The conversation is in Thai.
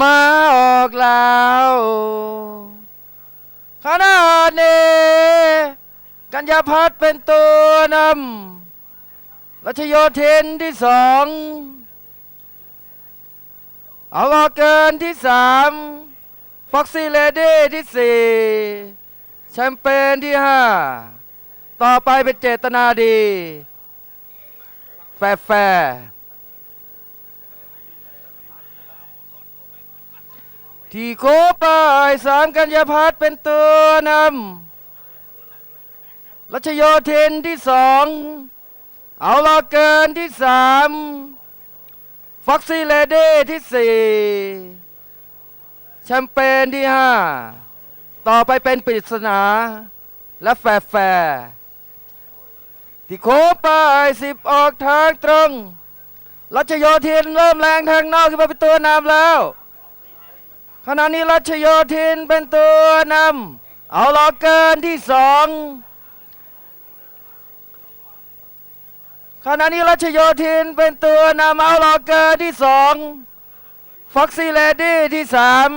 มาออกแล้วขณะนี้กัญญาพัฒน์เป็นตัวนำรัชโยธินที่สองเอาออเกินที่สามฟ็อกซี่เลดี้ที่สี่แชมเปญที่ห้าต่อไปเป็นเจตนาดี แฟร์ ที่โคปายสามกัญญาพัฒน์เป็นตัวนำรัชโยธินที่สองเอาลอเกินที่สามฟ็อกซี่เลดี้ที่สี่แชมเปญที่ห้าต่อไปเป็นปริศนา และแฟแฟที่โคปายสิบออกทางตรงรัชโยธินเริ่มแรงทางนอกขึ้นมาเป็นตัวนำแล้ว ขณะนี้รัชโยธินเป็นตัวนำเอาล็อเกินที่สองขณะนี้รัชโยธินเป็นตัวนำเอาล็อเกินที่สองฟ็อกซี่เลดี้ที่สาม